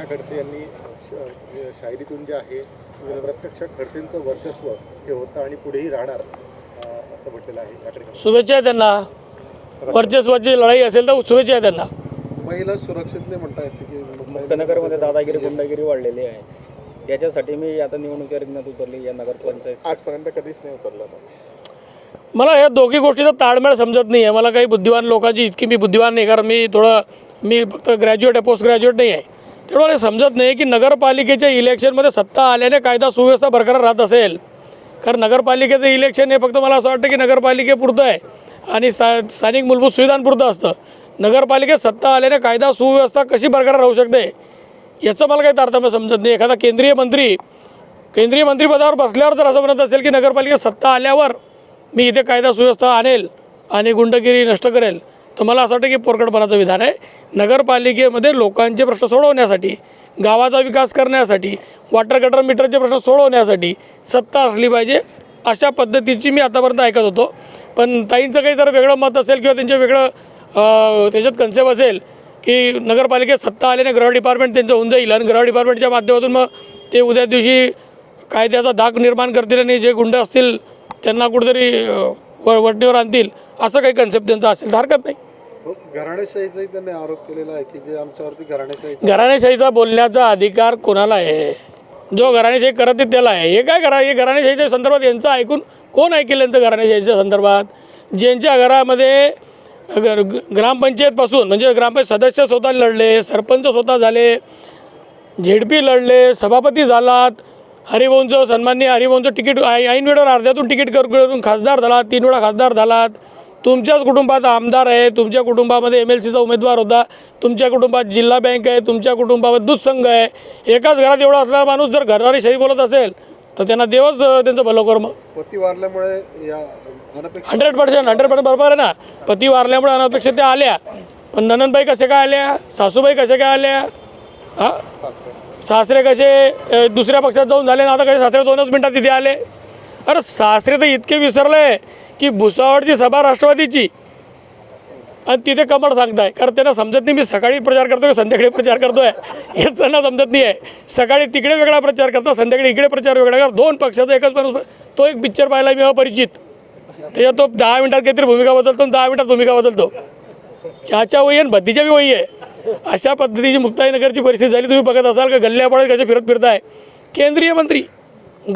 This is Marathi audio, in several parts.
रक्षा खडसे यांनी शायरीतून जे आहे प्रत्यक्ष खडसेंचं वर्चस्व हे होतं आणि पुढेही राहणार असं म्हटलेलं आहे? शुभेच्छा आहे त्यांना. वर्चस्वाची लढाई असेल तर शुभेच्छा आहे त्यांना. महिला सुरक्षित नाही म्हणता येते की मुक्तनगरमध्ये दादागिरी गुंडागिरी वाढलेली आहे. त्याच्यासाठी मी आता निवडणुकी रिंगणात उतरली या नगरपंचायत आजपर्यंत कधीच नाही उतरलं मला या दोघी गोष्टीचा ताळमेळ समजत नाही आहे. मला काही बुद्धिवान लोकांची इतकी मी बुद्धिवान नाही कारण मी थोडं मी फक्त ग्रॅज्युएट आहे पोस्ट ग्रॅज्युएट नाही आहे. तेवढं समजत नाही की नगरपालिकेच्या इलेक्शनमध्ये सत्ता आल्याने कायदा सुव्यवस्था बरकरार राहत असेल. कारण नगरपालिकेचं इलेक्शन हे फक्त मला असं वाटतं की नगरपालिकेपुरतं आहे. आणि स्था स्थानिक मूलभूत सुविधांपुरतं असतं. नगरपालिकेत सत्ता आल्याने कायदा सुव्यवस्था कशी बरकरार राहू शकते? याचं मला काही तारतम्य समजत नाही. एखादा केंद्रीय मंत्री केंद्रीय मंत्रिपदावर बसल्यावर जर असं म्हणत असेल की नगरपालिकेत सत्ता आल्यावर मी इथे कायदा सुव्यवस्था आणेल आणि गुंडगिरी नष्ट करेल. तर मला असं वाटतं की पोरकटपणाचं विधान आहे. नगरपालिकेमध्ये लोकांचे प्रश्न सोडवण्यासाठी गावाचा विकास करण्यासाठी वॉटर गटर मीटरचे प्रश्न सोडवण्यासाठी सत्ता असली पाहिजे. अशा पद्धतीची मी आतापर्यंत ऐकत होतो. पण ताईंचं काही जर वेगळं मत असेल किंवा त्यांचे वेगळं त्याच्यात कन्सेप्ट असेल की नगरपालिकेत सत्ता आल्याने गृह डिपार्टमेंट त्यांचं होऊन जाईल आणि गृह डिपार्टमेंटच्या माध्यमातून मग ते उद्या दिवशी कायद्याचा धाक निर्माण करतील आणि जे गुंड असतील त्यांना कुठेतरी व वटणीवर आणतील. असं काही कन्सेप्ट त्यांचा असेल तर हरकत नाही? हो, घराणेशाहीचाही त्यांनी आरोप केलेला आहे की जे आमच्यावरती घराणेशाही घराणेशाहीचा बोलण्याचा अधिकार कोणाला आहे? जो घराणेशाही करत आहे त्याला आहे. हे काय करा हे घराणेशाहीच्या संदर्भात यांचं ऐकून कोण ऐकेल यांचं घराणेशाहीच्या संदर्भात? ज्यांच्या घरामध्ये ग्रामपंचायतपासून म्हणजे ग्रामपंचायत सदस्य स्वतः लढले सरपंच स्वतः झाले झेडपी लढले सभापती झालात हरिभाऊंचं सन्माननीय हरिभाऊंचं तिकीट ऐन वेळेवर अर्ध्यातून तिकीट कर करून खासदार झालात तीन वेळा खासदार झालात. तुमच्याच कुटुंबात आमदार आहे तुमच्या कुटुंबामध्ये एम एल सीचा उमेदवार होता तुमच्या कुटुंबात जिल्हा बँक आहे तुमच्या कुटुंबामध्ये दूध संघ आहे एकाच घरात एवढा असणारा माणूस जर घरवारी शाही बोलत असेल तर त्यांना देवच त्यांचं भलं कर्म पती वारल्यामुळे या हंड्रेड पर्सेंट हंड्रेड पर्सेंट बरोबर आहे ना? पती वारल्यामुळे अनपेक्षित त्या आल्या. पण ननंदबाई कसे काय आल्या? सासूबाई कसे काय आल्या? हां? सासरे. कसे दुसऱ्या पक्षात जाऊन झाले ना? आता कसे सासरे दोनच मिनटात तिथे आले? अरे सासरे तर इतके विसरले की भुसावळची सभा राष्ट्रवादीची. आणि तिथे कमळ सांगताय कारण त्यांना समजत नाही मी सकाळी प्रचार करतो की संध्याकाळी प्रचार करतोय. हेच त्यांना समजत नाही आहे सकाळी तिकडे वेगळा प्रचार करता संध्याकाळी इकडे प्रचार वेगळा कर दोन पक्षाचा एकच माणूस तो एक पिक्चर पाहायला मी अपरिचित. त्याच्यात तो दहा मिनिटात काहीतरी भूमिका बदलतो आणि दहा मिनिटात भूमिका बदलतो. चहाच्या वही आणि भद्दीच्या बी वही आहे. अशा पद्धतीची मुक्ताईनगरची परिस्थिती झाली. तुम्ही बघत असाल का गल्ल्यापळे कसे फिरत फिरताय. केंद्रीय मंत्री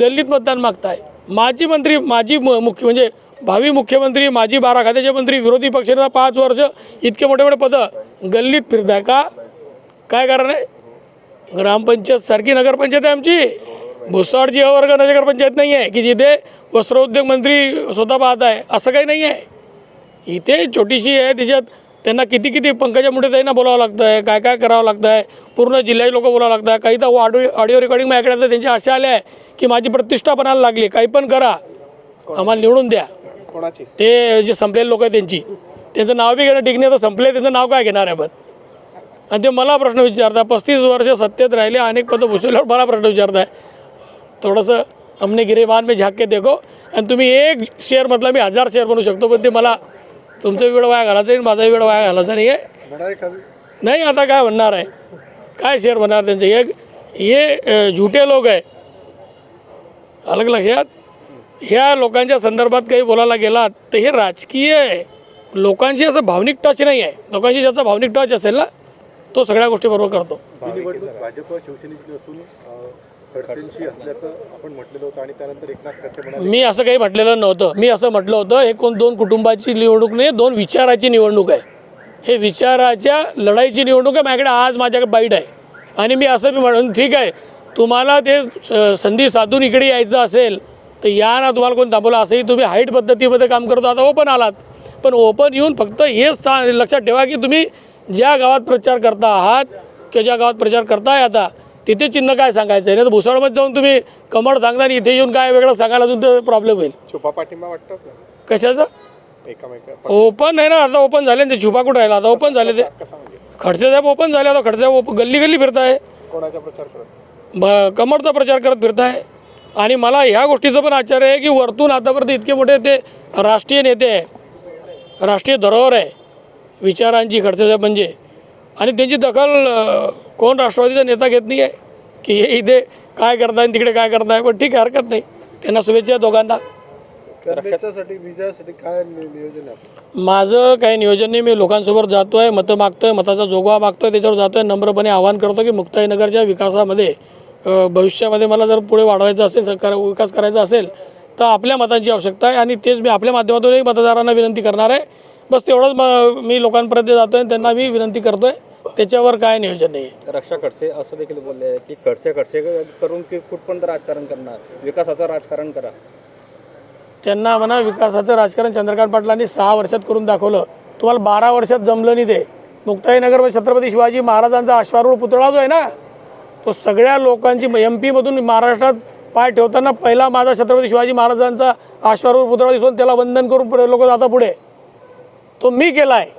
गल्लीत मतदान मागताय. माजी मंत्री माजी म- मुख्य म्हणजे भावी मुख्यमंत्री माजी बारा खात्याचे मंत्री विरोधी पक्षनेता पाच वर्ष इतके मोठे मोठे पदं. गल्लीत फिरताय का? काय कारण आहे? ग्रामपंचायत सारखी नगरपंचायत आहे आमची. भुसावळची अवर्ग नगरपंचायत नाही आहे की जिथे वस्त्रोद्योग मंत्री स्वतः पाहत आहे असं काही नाही आहे. इथे छोटीशी आहे त्याच्यात त्यांना किती किती पंकजा मुंडे ताईंना बोलावं लागतं आहे काय काय करावं लागतं आहे पूर्ण जिल्ह्याचे लोक बोलावं लागतं आहे काही तर ऑडिओ ऑडिओ रेकॉर्डिंग माझ्याकडे आता त्यांच्या अशा आल्या आहे की माझी प्रतिष्ठा बनायला लागली काही पण करा. आम्हाला निवडून द्या. कोणाची? ते जे संपलेले लोक आहेत त्यांची. त्यांचं नाव बी घेणं नाही तर संपले त्यांचं नाव काय घेणार आहे पण आणि ते मला प्रश्न विचारता पस्तीस वर्ष सत्तेत राहिले अनेक पदं भुसवल्यावर मला प्रश्न विचारताय. थोडंसं हमने गिरेबान में झाक के देखो. आणि तुम्ही एक शेअर म्हटलं मी हजार शेअर बनवू शकतो पण ते मला तुमचा वेळ वाया घालायचा नाही माझा वेळ वाया घालायचा नाही आहे नाही आता काय म्हणणार आहे? काय शेअर म्हणणार त्यांचे? हे हे झुटे लोक आहे. अलग लक्षात? ह्या लोकांच्या संदर्भात काही बोलायला गेलात तर हे राजकीय आहे. लोकांशी असं भावनिक टच नाही आहे. लोकांशी ज्याचा भावनिक टच असेल ना तो सगळ्या गोष्टी बरोबर करतो. भाजप शिवसेनेची असून मी असं काही म्हटलेलं नव्हतं. मी असं म्हटलं होतं हे कोण दोन कुटुंबाची निवडणूक नाही दोन विचाराची निवडणूक आहे. हे विचाराच्या लढाईची निवडणूक आहे माझ्याकडे आज माझ्याकडे बाईट आहे. आणि मी असं मी म्हणून ठीक आहे तुम्हाला ते स- संधी साधून इकडे यायचं असेल तर या ना तुम्हाला कोण थांबवलं? असंही तुम्ही हाईट पद्धतीमध्ये काम करतो आता ओपन आलात. पण ओपन येऊन फक्त हेच स्थान लक्षात ठेवा की तुम्ही ज्या गावात प्रचार करता आहात किंवा ज्या गावात प्रचार करताय आता तिथे चिन्ह काय सांगायचं? आहे नाही तर भुसावळमध्ये जाऊन तुम्ही कमळ सांगता आणि इथे येऊन काय वेगळं सांगायला अजून तर प्रॉब्लेम होईल. छुपा पाठिंबा वाटतात ना कशाचं? ओपन आहे ना आता ओपन झाले ना ते छुपा कुठं राहिला? आता ओपन झाले ते. कसा म्हणजे? खडसे साहेब ओपन झाले आता खडसे साहेब ओपन गल्ली गल्ली फिरताय. कोणाचा प्रचार करत? ब कमरचा प्रचार करत फिरताय. आणि मला ह्या गोष्टीचं पण आश्चर्य आहे की वरतून आतापर्यंत इतके मोठे ते राष्ट्रीय नेते आहे. राष्ट्रीय धरोहर आहे. विचारांची खडसे साहेब म्हणजे. आणि त्यांची दखल अं, कोण राष्ट्रवादीचा नेता घेत नाही आहे की हे इथे काय करताय तिकडे काय करताय? पण ठीक आहे हरकत नाही. त्यांना शुभेच्छा आहे दोघांना. काय नियोजन माझं काही नियोजन नाही. मी लोकांसोबत जातो आहे मतं मागतो आहे मताचा जोगवा मागतो आहे त्याच्यावर जातो आहे नम्रपणे आवाहन करतो की मुक्ताईनगरच्या विकासामध्ये भविष्यामध्ये मला जर पुढे वाढवायचं असेल सरकार विकास करायचा असेल तर आपल्या मतांची आवश्यकता आहे. आणि तेच मी आपल्या माध्यमातूनही मतदारांना विनंती करणार आहे. बस तेवढंच म- मी लोकांपर्यंत जातो आहे त्यांना मी विनंती करतो आहे त्याच्यावर काय नियोजन नाही आहे? रक्षा खडसे असं देखील बोलले की खडसे खडसे करून की कुठपर्यंत राजकारण करणार? विकासाचं राजकारण करा. त्यांना म्हणा विकासाचं राजकारण चंद्रकांत पाटलांनी सहा वर्षात करून दाखवलं. तुम्हाला बारा वर्षात जमलं नाही ते. मुक्ताईनगरमध्ये छत्रपती शिवाजी महाराजांचा अश्वारूढ पुतळा जो आहे ना तो सगळ्या लोकांची एम पीमधून महाराष्ट्रात पाय ठेवताना पहिला माझा छत्रपती शिवाजी महाराजांचा अश्वारूढ पुतळा दिसून त्याला वंदन करून लोक जाता पुढे. तो मी केला आहे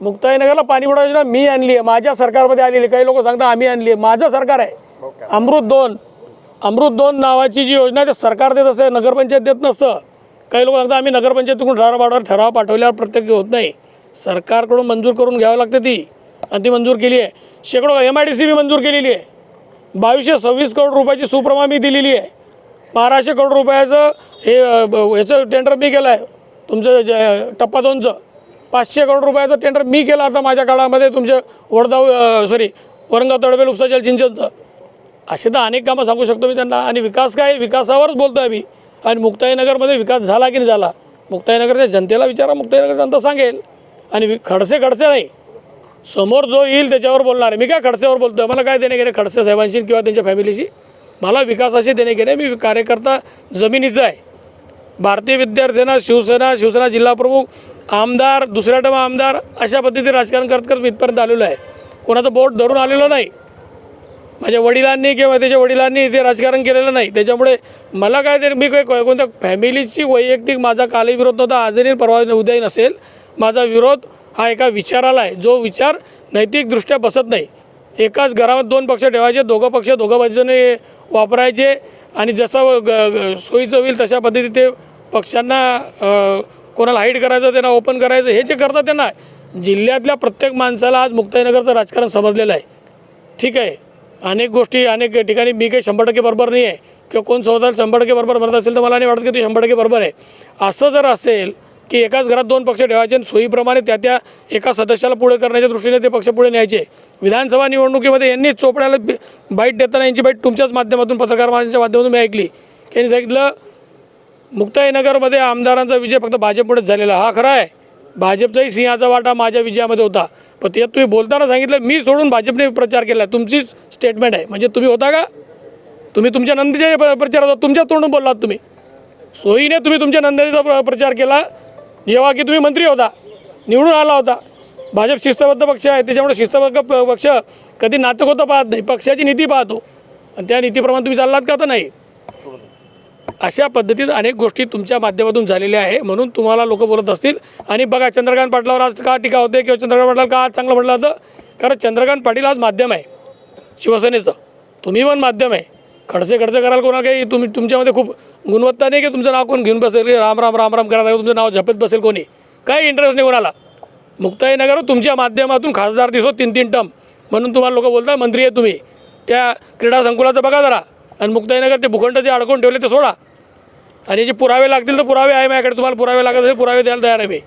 मुक्ताईनगरला पाणी पुरवठा योजना मी आणली आहे. माझ्या सरकारमध्ये आलेली काही लोक सांगतात आम्ही आणली आहे. माझं सरकार आहे. अमृत दोन. अमृत दोन नावाची जी योजना आहे ते सरकार देत असते नगरपंचायत देत नसतं. काही लोक सांगतात आम्ही नगरपंचायतीकडून ठराव पाठवर ठराव पाठवल्यावर प्रत्येक होत नाही. सरकारकडून मंजूर करून घ्यावं लागते ती. आणि ती मंजूर केली आहे. शेकडो M I D C B मंजूर केलेली आहे. बावीसशे सव्वीस करोड रुपयाची सुप्रमा मी दिलेली आहे. बाराशे करोड रुपयाचं हे याचं टेंडर मी केलं आहे तुमचं जे टप्पा दोनचं. पाचशे करोड रुपयाचं टेंडर मी केलं आता माझ्या काळामध्ये तुमच्या वडदाव सॉरी वरंगा तडवेल उपसा जलसिंचनचं असे तर अनेक कामं सांगू शकतो मी त्यांना. आणि विकास काय? विकासावरच बोलतो आहे मी आणि मुक्ताईनगरमध्ये विकास झाला की नाही झाला? मुक्ताईनगरच्या जनतेला विचारा मुक्ताईनगर जनता सांगेल. आणि वि- खडसे खडसे नाही. समोर जो येईल त्याच्यावर बोलणार. आहे मी काय खडसेवर बोलतो मला काय देणे घेणे खडसे साहेबांशी किंवा त्यांच्या फॅमिलीशी? मला विकासाशी देणे घेणे मी कार्यकर्ता जमिनीचा आहे. भारतीय विद्यार्थ्यांना शिवसेना शिवसेना जिल्हाप्रमुख आमदार दुसऱ्या टर्म आमदार अशा पद्धतीने राजकारण करत करत मी इथपर्यंत आलेलो आहे. कोणाचं बोट धरून आलेलो नाही. माझ्या वडिलांनी किंवा त्याच्या वडिलांनी इथे राजकारण केलेलं नाही. त्याच्यामुळे मला काय तरी मी काही को- कोणत्या फॅमिलीची वैयक्तिक माझा कालही विरोध नव्हता आजही परवा उद्याही नसेल. माझा विरोध हा एका विचाराला आहे. जो विचार नैतिकदृष्ट्या बसत नाही. एकाच घरामध्ये दोन पक्ष ठेवायचे दोघं पक्ष दोघं बाजूने वापरायचे आणि जसं ग- ग- सोयीचं होईल तशा पद्धतीत ते पक्षांना कोणाला हाईट करायचं त्यांना ओपन करायचं हे जे करतात त्यांना जिल्ह्यातल्या प्रत्येक माणसाला आज मुक्ताईनगरचं राजकारण समजलेलं आहे. ठीक आहे. अनेक गोष्टी अनेक ठिकाणी मी काही शंभर टक्के बरोबर नाही आहे. किंवा कोण स्वतः शंभर टक्के बरोबर म्हणत असेल तर मला नाही वाटत की तू शंभर टक्के बरोबर आहे. असं जर असेल की एकाच घरात दोन पक्ष ठेवायचे आणि सोयीप्रमाणे त्या त्या एका सदस्याला पुढे करण्याच्या दृष्टीने ते पक्ष पुढे न्यायचे. विधानसभा निवडणुकीमध्ये यांनी चोपड्याला बाईट देताना यांची बाईट तुमच्याच माध्यमातून पत्रकार माध्यमातून मी ऐकली. की सांगितलं मुक्ताईनगरमध्ये आमदारांचा विजय फक्त भाजपमुळेच झालेला हा खरा आहे. भाजपचाही सिंहाचा वाटा माझ्या विजयामध्ये होता. पण त्यात तुम्ही बोलताना सांगितलं मी सोडून भाजपने प्रचार केला. तुमचीच स्टेटमेंट आहे. म्हणजे तुम्ही होता का? तुम्ही तुमच्या नंदीच्या प्रचार प्रचारात होता. तुमच्या तोंडून बोललात तुम्ही. सोयीने तुम्ही तुमच्या नंदनीचा प्र- प्रचार केला. जेव्हा की तुम्ही मंत्री होता. निवडून आला होता. भाजप शिस्तबद्ध पक्ष आहे. त्याच्यामुळे शिस्तबद्ध पक्ष कधी नाटक होतं पाहत नाही. पक्षाची नीती पाहतो. आणि त्या नीतीप्रमाणे तुम्ही चाललात का तर नाही? अशा पद्धतीत अनेक गोष्टी तुमच्या माध्यमातून झालेल्या आहे. म्हणून तुम्हाला लोक बोलत असतील. आणि बघा चंद्रकांत पाटलावर आज का टीका होते किंवा चंद्रकांत पाटला का आज चांगलं म्हटलं जातं? कारण चंद्रकांत पाटील आज माध्यम आहे. शिवसेनेचं. तुम्ही पण माध्यम आहे. खडसे खडसे करायला कोणाला काही तुम्ही तुमच्यामध्ये खूप गुणवत्ता नाही की तुमचं नाव कोण घेऊन बसेल? की राम राम राम राम करायला तुमचं नाव झपत बसेल कोणी? काही इंटरेस्ट नाही कोणाला. मुक्ताईनगर हो, तुमच्या माध्यमातून खासदार दिसतो तीन तीन टर्म. म्हणून तुम्हाला लोक बोलतात मंत्री आहे तुम्ही. त्या क्रीडा संकुलाचं बघा जरा. आणि मुक्ताईनगर ते भूखंड जे अडकून ठेवले ते सोडा. आणि जे पुरावे लागतील तर पुरावे आहे माझ्याकडे. तुम्हाला पुरावे लागत असेल पुरावे द्यायला तयार आहे मी.